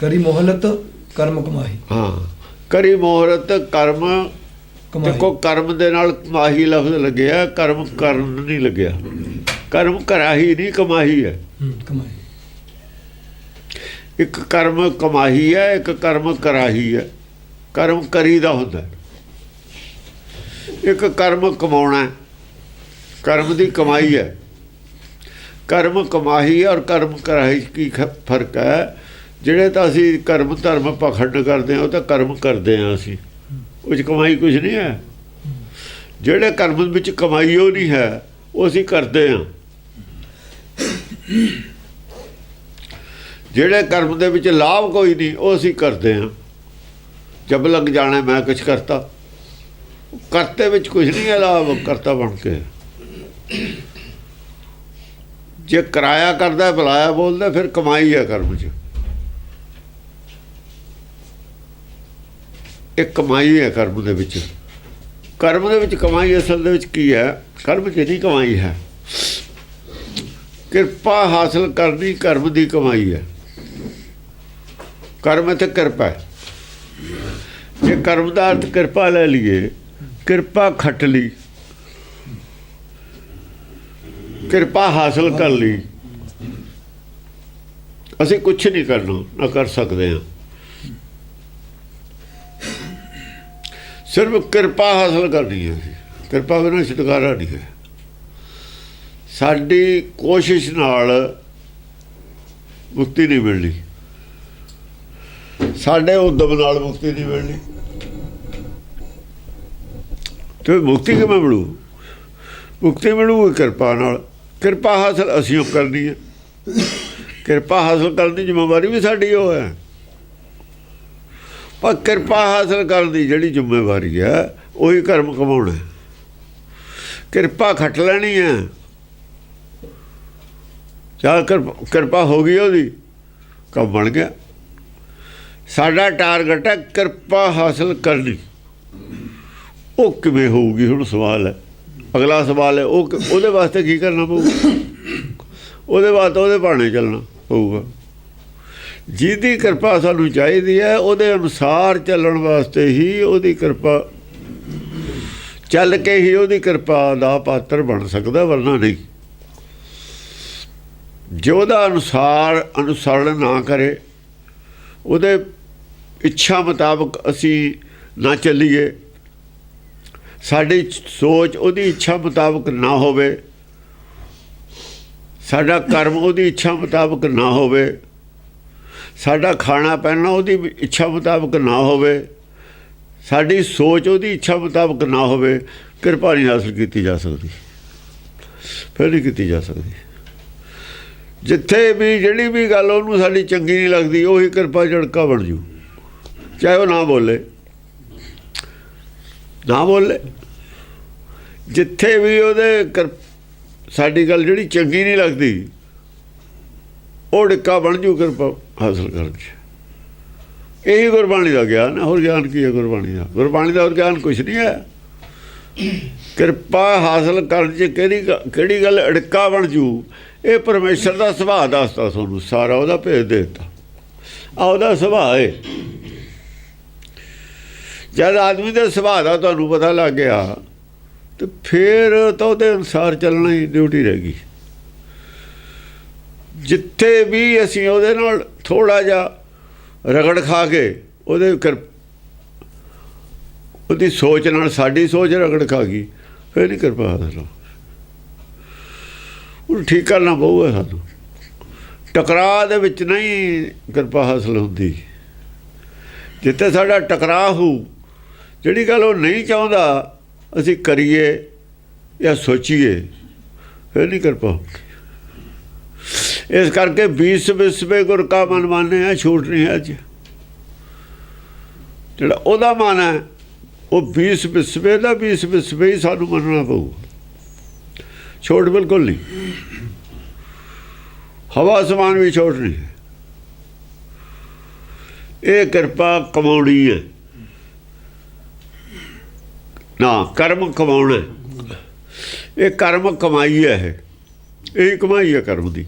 ਕਰੀ ਮੋਹਲਤ ਕਰਮ ਕਮਾਈ ਹਾਂ ਕਰੀ ਮੋਹਰਤ ਕਰਮ ਦੇਖੋ ਕਰਮ ਦੇ ਨਾਲ ਮਾਹੀ ਲਫ਼ਜ਼ ਲੱਗਿਆ ਕਰਮ ਕਰਨ ਨਹੀਂ ਲੱਗਿਆ। ਕਰਮ ਕਰਾਹੀ ਨਹੀਂ ਕਮਾਹੀ ਹੈ। ਹੂੰ, ਕਮਾਈ ਇੱਕ ਕਰਮ ਕਮਾਹੀ ਹੈ ਇੱਕ ਕਰਮ ਕਰਾਹੀ ਹੈ। ਕਰਮ ਕਰੀਦਾ ਹੁੰਦਾ ਹੈ। ਇੱਕ ਕਰਮ ਕਮਾਉਣਾ। ਕਰਮ ਦੀ ਕਮਾਈ ਹੈ। ਕਰਮ ਕਮਾਹੀ ਔਰ ਕਰਮ ਕਰਾਹੀ ਕੀ ਫ਼ਰਕ ਹੈ? ਜਿਹੜੇ ਤਾਂ ਅਸੀਂ ਕਰਮ ਧਰਮ ਪਖੰਡ ਕਰਦੇ ਹਾਂ, ਉਹ ਤਾਂ ਕਰਮ ਕਰਦੇ ਹਾਂ ਅਸੀਂ। ਉਹ 'ਚ ਕਮਾਈ ਕੁਝ ਨਹੀਂ ਹੈ। ਜਿਹੜੇ ਕਰਮ ਵਿੱਚ ਕਮਾਈ ਉਹ ਨਹੀਂ ਹੈ, ਉਹ ਅਸੀਂ ਕਰਦੇ ਹਾਂ। ਜਿਹੜੇ ਕਰਮ ਦੇ ਵਿੱਚ ਲਾਭ ਕੋਈ ਨਹੀਂ, ਉਹ ਅਸੀਂ ਕਰਦੇ ਹਾਂ। ਜਬ ਲੱਗ ਜਾਣਾ, ਮੈਂ ਕੁਝ ਕਰਤਾ। ਕਰਤੇ ਵਿੱਚ ਕੁਝ ਨਹੀਂ ਹੈ ਲਾਭ, ਕਰਤਾ ਬਣ ਕੇ। ਜੇ ਕਿਰਾਇਆ ਕਰਦਾ ਬੁਲਾਇਆ ਬੋਲਦਾ, ਫਿਰ ਕਮਾਈ ਹੈ ਕਰਮ 'ਚ। ਇਹ ਕਮਾਈ ਹੈ ਕਰਮ ਦੇ ਵਿੱਚ। ਕਰਮ ਦੇ ਵਿੱਚ ਕਮਾਈ ਅਸਲ ਦੇ ਵਿੱਚ ਕੀ ਹੈ? ਕਰਮ 'ਚ ਕਮਾਈ ਹੈ? ਕਿਰਪਾ ਹਾਸਲ ਕਰਨੀ ਕਰਮ ਦੀ ਕਮਾਈ ਹੈ। ਕਰਮ ਤੇ ਕਿਰਪਾ ਜੇ ਕਰਮ ਦਾ ਅਰਥ ਕਿਰਪਾ ਲੈ ਲਈਏ, ਕਿਰਪਾ ਖੱਟ ਲਈ, ਕਿਰਪਾ ਹਾਸਲ ਕਰ ਲਈ, ਅਸੀਂ ਕੁਝ ਨਹੀਂ ਕਰਨਾ, ਨਾ ਕਰ ਸਕਦੇ ਹਾਂ। ਸਿਰਫ ਕਿਰਪਾ ਹਾਸਲ ਕਰਨੀ ਹੈ ਅਸੀਂ। ਕਿਰਪਾ ਬਿਨਾਂ ਛੁਟਕਾਰਾ ਨਹੀਂ ਹੈ। ਸਾਡੀ ਕੋਸ਼ਿਸ਼ ਨਾਲ ਮੁਕਤੀ ਨਹੀਂ ਮਿਲਣੀ। ਸਾਡੇ ਉਦਮ ਨਾਲ ਮੁਕਤੀ ਨਹੀਂ ਮਿਲਣੀ। ਤੇ ਮੁਕਤੀ ਕਿਵੇਂ ਮਿਲੂ? ਮੁਕਤੀ ਮਿਲੂ ਕਿਰਪਾ ਨਾਲ। ਕਿਰਪਾ ਹਾਸਲ ਅਸੀਂ ਓ ਕਰਨੀ ਹੈ। ਕਿਰਪਾ ਹਾਸਲ ਕਰਨ ਦੀ ਜ਼ਿੰਮੇਵਾਰੀ ਵੀ ਸਾਡੀ ਉਹ ਹੈ। ਪਰ ਕਿਰਪਾ ਹਾਸਲ ਕਰਨ ਦੀ ਜਿਹੜੀ ਜ਼ਿੰਮੇਵਾਰੀ ਹੈ, ਉਹੀ ਕਰਮ ਕਮਾਉਣਾ ਕਿਰਪਾ ਖੱਟ ਲੈਣੀ ਹੈ। ਚਾਹ ਕਿਰਪਾ ਹੋ ਗਈ ਉਹਦੀ, ਕੰਮ ਬਣ ਗਿਆ। ਸਾਡਾ ਟਾਰਗੇਟ ਹੈ ਕਿਰਪਾ ਹਾਸਲ ਕਰਨੀ। ਉਹ ਕਿਵੇਂ ਹੋਊਗੀ, ਹੁਣ ਸਵਾਲ ਹੈ। ਅਗਲਾ ਸਵਾਲ ਹੈ, ਉਹ ਕਿ- ਉਹਦੇ ਵਾਸਤੇ ਕੀ ਕਰਨਾ ਪਊਗਾ? ਉਹਦੇ ਵਾਸਤੇ ਉਹਦੇ ਬਾਣੇ ਚੱਲਣਾ ਪਊਗਾ। ਜਿਹਦੀ ਕਿਰਪਾ ਸਾਨੂੰ ਚਾਹੀਦੀ ਹੈ, ਉਹਦੇ ਅਨੁਸਾਰ ਚੱਲਣ ਵਾਸਤੇ ਹੀ ਉਹਦੀ ਕਿਰਪਾ, ਚੱਲ ਕੇ ਹੀ ਉਹਦੀ ਕਿਰਪਾ ਦਾ ਪਾਤਰ ਬਣ ਸਕਦਾ, ਵਰਨਾ ਨਹੀਂ। ਜੋ ਉਹਦਾ ਅਨੁਸਾਰ ਅਨੁਸਰਣ ਨਾ ਕਰੇ, ਉਹਦੇ ਇੱਛਾ ਮੁਤਾਬਕ ਅਸੀਂ ਨਾ ਚੱਲੀਏ, ਸਾਡੀ ਸੋਚ ਉਹਦੀ ਇੱਛਾ ਮੁਤਾਬਕ ਨਾ ਹੋਵੇ, ਸਾਡਾ ਕਰਮ ਉਹਦੀ ਇੱਛਾ ਮੁਤਾਬਕ ਨਾ ਹੋਵੇ ਸਾਡਾ ਖਾਣਾ ਪਹਿਨਣਾ ਉਹਦੀ ਇੱਛਾ ਮੁਤਾਬਕ ਨਾ ਹੋਵੇ, ਸਾਡੀ ਸੋਚ ਉਹਦੀ ਇੱਛਾ ਮੁਤਾਬਕ ਨਾ ਹੋਵੇ, ਕਿਰਪਾ ਨਹੀਂ ਹਾਸਲ ਕੀਤੀ ਜਾ ਸਕਦੀ। ਫਿਰ ਨਹੀਂ ਕੀਤੀ ਜਾ ਸਕਦੀ। ਜਿੱਥੇ ਵੀ, ਜਿਹੜੀ ਵੀ ਗੱਲ ਉਹਨੂੰ ਸਾਡੀ ਚੰਗੀ ਨਹੀਂ ਲੱਗਦੀ, ਉਹੀ ਕਿਰਪਾ ਝੜਕਾ ਬਣ ਜੂ। ਚਾਹੇ ਉਹ ਨਾ ਬੋਲੇ। ਨਾ ਬੋਲੇ। ਜਿੱਥੇ ਵੀ ਉਹਦੇ ਕਿਰ- ਸਾਡੀ ਗੱਲ ਜਿਹੜੀ ਚੰਗੀ ਨਹੀਂ ਲੱਗਦੀ, ਉਹ ਡਿੱਕਾ ਬਣ ਜੂ ਕਿਰਪਾ। ਹਾਸਲ ਕਰਨ ਚ ਇਹੀ ਗੁਰਬਾਣੀ ਦਾ ਗਿਆਨ ਹੈ, ਹੋਰ ਗਿਆਨ ਕੀ ਹੈ ਗੁਰਬਾਣੀ ਦਾ? ਗੁਰਬਾਣੀ ਦਾ ਹੋਰ ਗਿਆਨ ਕੁਝ ਨਹੀਂ ਹੈ। ਕਿਰਪਾ ਹਾਸਲ ਕਰਨ ਚ ਕਿਹੜੀ ਕਿਹੜੀ ਗੱਲ ਅੜਕਾ ਬਣ ਜੂ? ਇਹ ਪਰਮੇਸ਼ਰ ਦਾ ਸੁਭਾਅ ਦੱਸਦਾ ਤੁਹਾਨੂੰ, ਸਾਰਾ ਉਹਦਾ ਭੇਦ ਦੇ ਦਿੱਤਾ। ਆ ਉਹਦਾ ਸੁਭਾਅ ਹੈ ਜਦ ਆਦਮੀ ਦੇ ਸੁਭਾਅ ਦਾ ਤੁਹਾਨੂੰ ਪਤਾ ਲੱਗ ਗਿਆ, ਤੇ ਫਿਰ ਤਾਂ ਉਹਦੇ ਅਨੁਸਾਰ ਚੱਲਣਾ ਹੀ ਡਿਊਟੀ ਰਹਿ ਗਈ। ਜਿੱਥੇ ਵੀ ਅਸੀਂ ਉਹਦੇ ਨਾਲ ਥੋੜਾ ਜਿਹਾ ਰਗੜ ਖਾ ਕੇ ਉਹਦੇ ਕਰ ਉਹਦੀ ਸੋਚ ਨਾਲ ਸਾਡੀ ਸੋਚ ਰਗੜ ਖਾ ਗਈ, ਫਿਰ ਨਹੀਂ ਕਿਰਪਾ ਹਾਸਲ ਉਹ ਠੀਕ ਕਰਨਾ ਪਊਗਾ ਸਾਨੂੰ। ਟਕਰਾਅ ਦੇ ਵਿੱਚ ਨਹੀਂ ਕਿਰਪਾ ਹਾਸਲ ਹੁੰਦੀ। ਜਿੱਥੇ ਸਾਡਾ ਟਕਰਾਅ ਹੋ ਜਿਹੜੀ ਗੱਲ ਉਹ ਨਹੀਂ ਚਾਹੁੰਦਾ, ਅਸੀਂ ਕਰੀਏ ਜਾਂ ਸੋਚੀਏ, ਫਿਰ ਨਹੀਂ ਕਿਰਪਾ ਇਸ ਕਰਕੇ 20 ਵਿਸਵੇ ਗੁਰ ਕਾ ਮਨ ਮਾਨੇ ਆ, ਛੂਟ ਨਹੀਂ ਹੈ ਅੱਜ। ਜਿਹੜਾ ਉਹਦਾ ਮਨ ਹੈ, ਉਹ 20 ਵਿਸਵੇ ਦਾ 20 ਵਿਸਵੇ ਹੀ ਸਾਨੂੰ ਮੰਨਣਾ ਪਊ ਛੋਟ ਬਿਲਕੁਲ ਨਹੀਂ। ਹਵਾ ਸਮਾਨ ਵੀ ਛੋਟ ਨਹੀਂ ਹੈ। ਇਹ ਕਿਰਪਾ ਕਮਾਉਣੀ ਹੈ। ਨਾ, ਕਰਮ ਕਮਾਉਣਾ ਇਹ ਕਰਮ ਕਮਾਈ ਹੈ ਇਹ। ਇਹ ਕਮਾਈ ਹੈ ਕਰਮ ਦੀ।